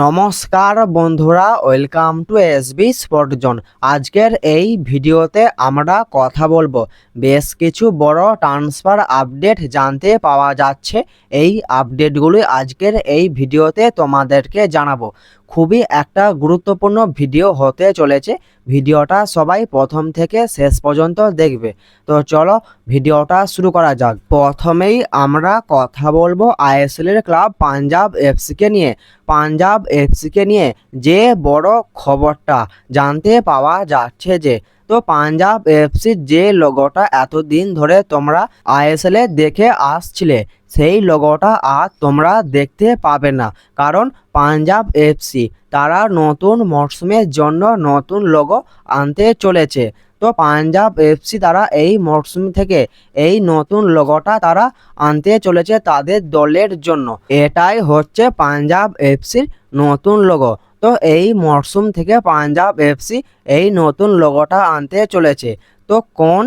নমস্কার বন্ধুরা welcome to S SB স্পটজন আজকের এই ভিডিওতে আমরা কথা বলব। বেশ কিছু বড় ট্রান্সফার আপডেট জানতে পাওয়া যাচ্ছে। এই আপডেটগুলি আজকের এই ভিডিওতে তোমাদেরকে জানাব। খুবই একটা গুরুত্বপূর্ণ ভিডিও হতে চলেছে। ভিডিওটা সবাই প্রথম থেকে শেষ পর্যন্ত দেখবে। তো চলো ভিডিওটা শুরু করা যাক। প্রথমেই আমরা কথা বলব আইএসএলের ক্লাব পাঞ্জাব এফসিকে নিয়ে। পাঞ্জাব এফসিকে নিয়ে যে বড় খবরটা জানতে পাওয়া যাচ্ছে যে তো পাঞ্জাব এফসির যে লোগোটা এতদিন ধরে তোমরা আইএসএল এ দেখে আসছিলে, সেই লোগোটা আর তোমরা দেখতে পাবে না। কারণ পাঞ্জাব এফসি, তারা নতুন মরশুমের জন্য নতুন লোগো আনতে চলেছে। তো পাঞ্জাব এফসি তারা এই মরশুম থেকে এই নতুন লোগোটা তারা আনতে চলেছে তাদের দলের জন্য। এটাই হচ্ছে পাঞ্জাব এফসির নতুন লোগো তো এই মরশুম থেকে পাঞ্জাব এফসি এই নতুন লোগোটা আনতে চলেছে। তো কোন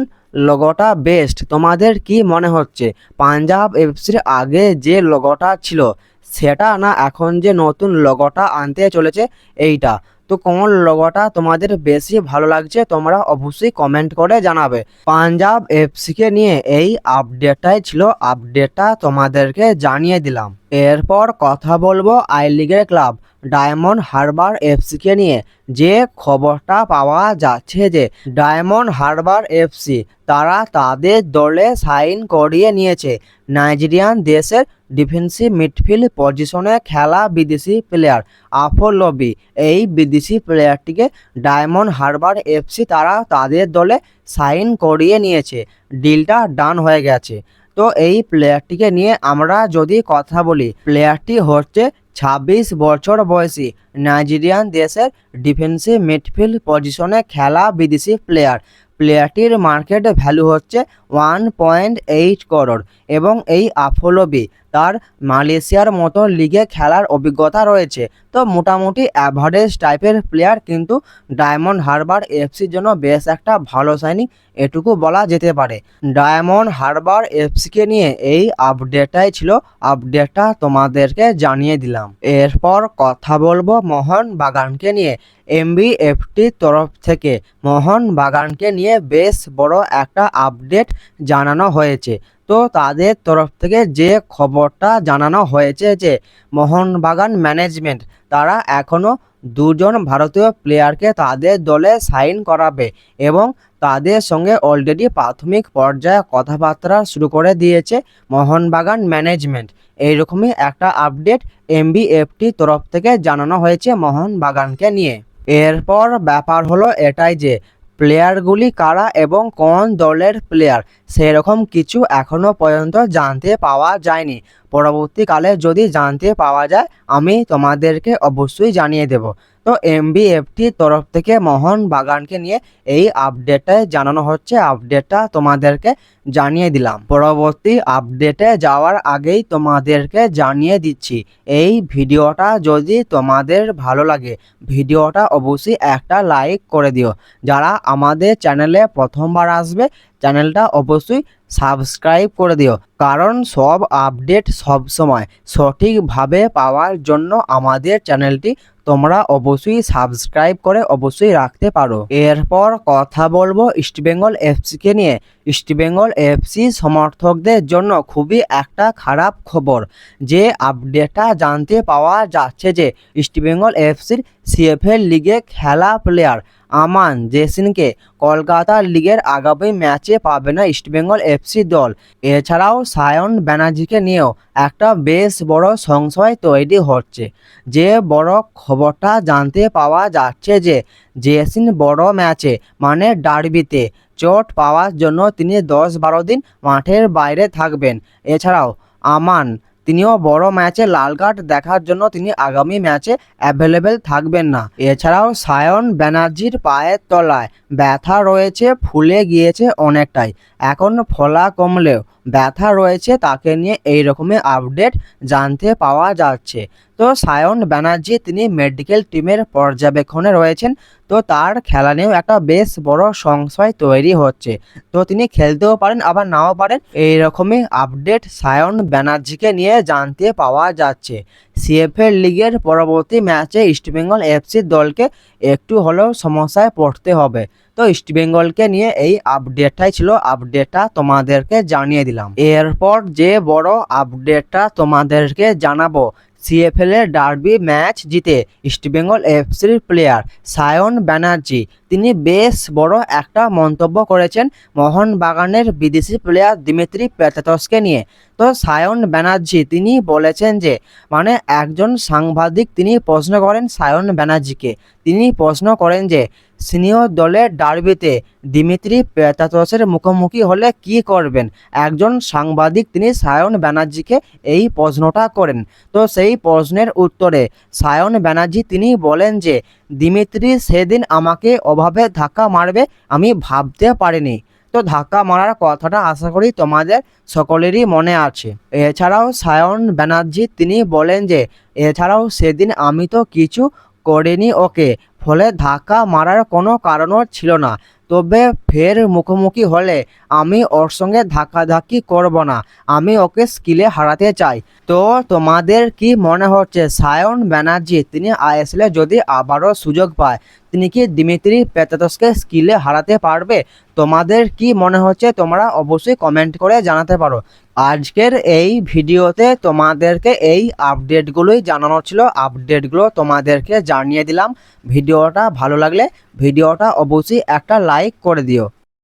লোগোটা বেস্ট তোমাদের কি মনে হচ্ছে? পাঞ্জাব এফসির আগে যে লোগোটা ছিল, সেটা না এখন যে নতুন লোগোটা আনতে চলেছে, এইটা? তো কোন লোগোটা তোমাদের বেশি ভালো লাগছে, তোমরা অবশ্যই কমেন্ট করে জানাবে। পাঞ্জাব এফসিকে নিয়ে এই আপডেটটাই ছিল। আপডেটটা তোমাদেরকে জানিয়ে দিলাম। এরপর কথা বলব আই লিগের ক্লাব ডায়মন্ড হারবার এফসিকে নিয়ে। যে খবরটা পাওয়া যাচ্ছে যে ডায়মন্ড হারবার এফসি তারা তাদের দলে সাইন করিয়ে নিয়েছে। নাইজেরিয়ান দেশের ডিফেন্সিভ মিডফিল্ড পজিশনে খেলা বিদেশি প্লেয়ার আফোলবি এই বিদেশি প্লেয়ারটিকে ডায়মন্ড হারবার এফসি তারা তাদের দলে সাইন করিয়ে নিয়েছে। ডিলটা ডান হয়ে গেছে। তো এই প্লেয়ারটিকে নিয়ে আমরা যদি কথা বলি প্লেয়ারটি হচ্ছে ছাব্বিশ বছর বয়সী নাইজেরিয়ান দেশের ডিফেন্সিভ মিডফিল্ড পজিশনে খেলা বিদেশি প্লেয়ার প্লেয়ারটির মার্কেট ভ্যালু হচ্ছে ওয়ান পয়েন্ট এইট করোড় এবং এই আফোলবি তার মালয়েশিয়ার মতো লিগে খেলার অভিজ্ঞতা রয়েছে। তো মোটামুটি অ্যাভারেজ টাইপের প্লেয়ার কিন্তু ডায়মন্ড হারবার এফসির জন্য বেশ একটা ভালো সাইনিং এটুকু বলা যেতে পারে। ডায়মন্ড হারবার এফসিকে নিয়ে এই আপডেটটাই ছিল। আপডেটটা তোমাদেরকে জানিয়ে দিলাম। এরপর কথা বলব মোহন বাগানকে নিয়ে। এমবিএফটির তরফ থেকে মোহন বাগানকে নিয়ে বেশ বড় একটা আপডেট জানানো হয়েছে। তো তাদের তরফ থেকে যে খবরটা জানানো হয়েছে যে মোহনবাগান ম্যানেজমেন্ট, তারা এখনও দুজন ভারতীয় প্লেয়ারকে তাদের দলে সাইন করাবে এবং তাদের সঙ্গে অলরেডি প্রাথমিক পর্যায়ে কথাবার্তা শুরু করে দিয়েছে মোহনবাগান ম্যানেজমেন্ট। এইরকমই একটা আপডেট এমবিএফটি তরফ থেকে জানানো হয়েছে মোহনবাগানকে নিয়ে। এরপর ব্যাপার হলো এটাই যে প্লেয়ারগুলি কারা এবং কোন দলের প্লেয়ার? সেরকম কিছু এখনও পর্যন্ত জানতে পাওয়া যায়নি। পরবর্তীকালে যদি জানতে পাওয়া যায়, আমি তোমাদেরকে অবশ্যই জানিয়ে দেব। তো এমবিএফটির তরফ থেকে মোহন বাগানকে নিয়ে এই আপডেটে জানানো হচ্ছে। আপডেটটা তোমাদেরকে জানিয়ে দিলাম। পরবর্তী আপডেটে যাওয়ার আগেই তোমাদেরকে জানিয়ে দিচ্ছি, এই ভিডিওটা যদি তোমাদের ভালো লাগে, ভিডিওটা অবশ্যই একটা লাইক করে দিও। যারা আমাদের চ্যানেলে প্রথমবার আসবে চ্যানেলটা অবশ্যই সাবস্ক্রাইব করে দিও, কারণ সব আপডেট সব সময় সঠিকভাবে পাওয়ার জন্য আমাদের চ্যানেলটি তোমরা অবশ্যই সাবস্ক্রাইব করে অবশ্যই রাখতে পারো। এরপর কথা বলব ইস্টবেঙ্গল এফসিকে নিয়ে। ইস্টবেঙ্গল এফসি সমর্থকদের জন্য খুবই একটা খারাপ খবর, যে আপডেটটা জানতে পাওয়া যাচ্ছে যে ইস্টবেঙ্গল এফসির সিএফএল লিগে খেলা প্লেয়ার আমান জেসিনকে কলকাতা লিগের আগামী ম্যাচে পাবে না ইস্টবেঙ্গল এফসি দল। এছাড়াও সায়ন ব্যানার্জিকে নিয়েও একটা বেশ বড় সংশয় তৈরি হচ্ছে। যে বড় খবরটা জানতে পাওয়া যাচ্ছে যে জেসিন বড় ম্যাচে মানে ডার্বিতে চোট পাওয়ার জন্য তিনি দশ বারো দিন মাঠের বাইরে থাকবেন। এছাড়াও আমান তিনিও বড় ম্যাচে লাল কার্ড দেখার জন্য তিনি আগামী ম্যাচে অ্যাভেলেবেল থাকবেন না। এছাড়াও সায়ন ব্যানার্জির পায়ের তলায় ব্যথা রয়েছে, ফুলে গিয়েছে অনেকটাই। এখন ফলা কমলেও ব্যথা রয়েছে, তাকে নিয়ে এই রকমের আপডেট জানতে পাওয়া যাচ্ছে। তো সায়ন ব্যানার্জি, তিনি মেডিকেল টিমের পর্যবেক্ষণে রয়েছেন। তো তার খেলা নিয়েও একটা বেশ বড় সংশয় তৈরি হচ্ছে। তো তিনি খেলতেও পারেন, আবার নাও পারেন। এইরকমই আপডেট সায়ন ব্যানার্জিকে নিয়ে জানতে পাওয়া যাচ্ছে। সিএফএল লিগের পরবর্তী ম্যাচে ইস্টবেঙ্গল এফসির দলকে একটু হলেও সমস্যায় পড়তে হবে। তো ইস্টবেঙ্গলকে নিয়ে এই আপডেটটাই ছিল। আপডেটটা তোমাদেরকে জানিয়ে দিলাম। এরপর যে বড় আপডেটটা তোমাদেরকে জানাব সিএফএল এর ডার্বি ম্যাচ জিতে ইস্টবেঙ্গল এফসির প্লেয়ার সায়ন ব্যানার্জি তিনি বেশ বড় একটা মন্তব্য করেছেন মোহনবাগানের বিদেশি প্লেয়ার দিমিত্রি পেতাতসকে নিয়ে। তো সায়ন ব্যানার্জি, তিনি বলেছেন যে মানে একজন সাংবাদিক তিনি প্রশ্ন করেন সায়ন ব্যানার্জিকে। তিনি প্রশ্ন করেন যে, সিনিয়র দলের ডার্বিতে দিমিত্রি পেতাতসের মুখোমুখি হলে কি করবেন? একজন সাংবাদিক তিনি সায়ন ব্যানার্জিকে এই প্রশ্নটা করেন। তো সেই প্রশ্নের উত্তরে সায়ন ব্যানার্জি তিনি বলেন যে, দিমিত্রি সেদিন আমাকে অভাবে ধাক্কা মারবে আমি ভাবতে পারিনি। তো ধাক্কা মারার কথাটা আশা করি তোমাদের সকলেরই মনে আছে। এছাড়াও সায়ন ব্যানার্জি তিনি বলেন যে, এছাড়াও সেদিন আমি তো কিছু করিনি ওকে। ফলে ধাক্কা মারার কোনো কারণও ছিল না। তবে ফের মুখোমুখি হলে আমি ওর সঙ্গে ধাক্কাধাক্কি করব না। আমি ওকে স্কিলে হারাতে চাই। তো তোমাদের কি মনে হচ্ছে? সায়ন ব্যানার্জি, তিনি আইএসএলে যদি আবারও সুযোগ পায় তিনি কি দিমিত্রি পেতাতসকে স্কিলে হারাতে পারবে? তোমাদের কি মনে হচ্ছে? তোমরা অবশ্যই কমেন্ট করে জানাতে পারো। আজকের এই ভিডিওতে তোমাদেরকে এই আপডেটগুলোই জানানো ছিল। আপডেটগুলো তোমাদেরকে জানিয়ে দিলাম। ভিডিওটা ভালো লাগলে ভিডিওটা অবশ্যই একটা লাইক করে দিও।